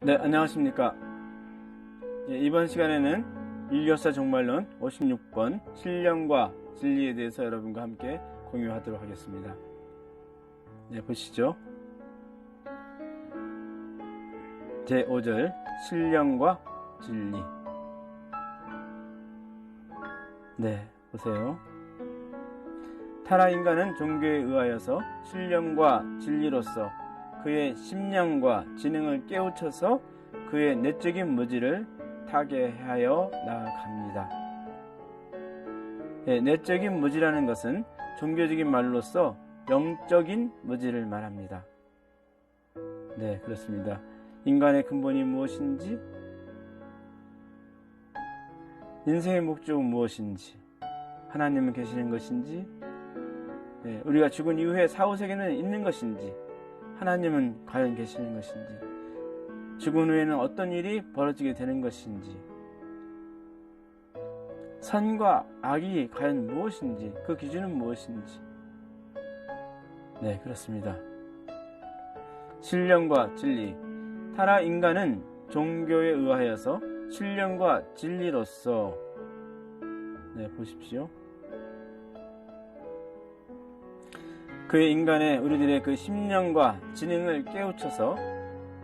네, 안녕하십니까. 예, 이번 시간에는 인류사 종말론 56번 신령과 진리에 대해서 여러분과 함께 공유하도록 하겠습니다. 네, 보시죠. 제5절 신령과 진리. 네, 보세요. 타라 인간은 종교에 의하여서 신령과 진리로서 그의 심령과 지능을 깨우쳐서 그의 내적인 무지를 타개하여 나아갑니다. 네, 내적인 무지라는 것은 종교적인 말로서 영적인 무지를 말합니다. 네, 그렇습니다. 인간의 근본이 무엇인지, 인생의 목적은 무엇인지, 하나님은 계시는 것인지, 네, 우리가 죽은 이후에 사후세계는 있는 것인지, 하나님은 과연 계시는 것인지, 죽은 후에는 어떤 일이 벌어지게 되는 것인지, 선과 악이 과연 무엇인지, 그 기준은 무엇인지. 네, 그렇습니다. 신령과 진리. 타라 인간은 종교에 의하여서 신령과 진리로서, 네, 보십시오. 그의 인간의 우리들의 그 심령과 지능을 깨우쳐서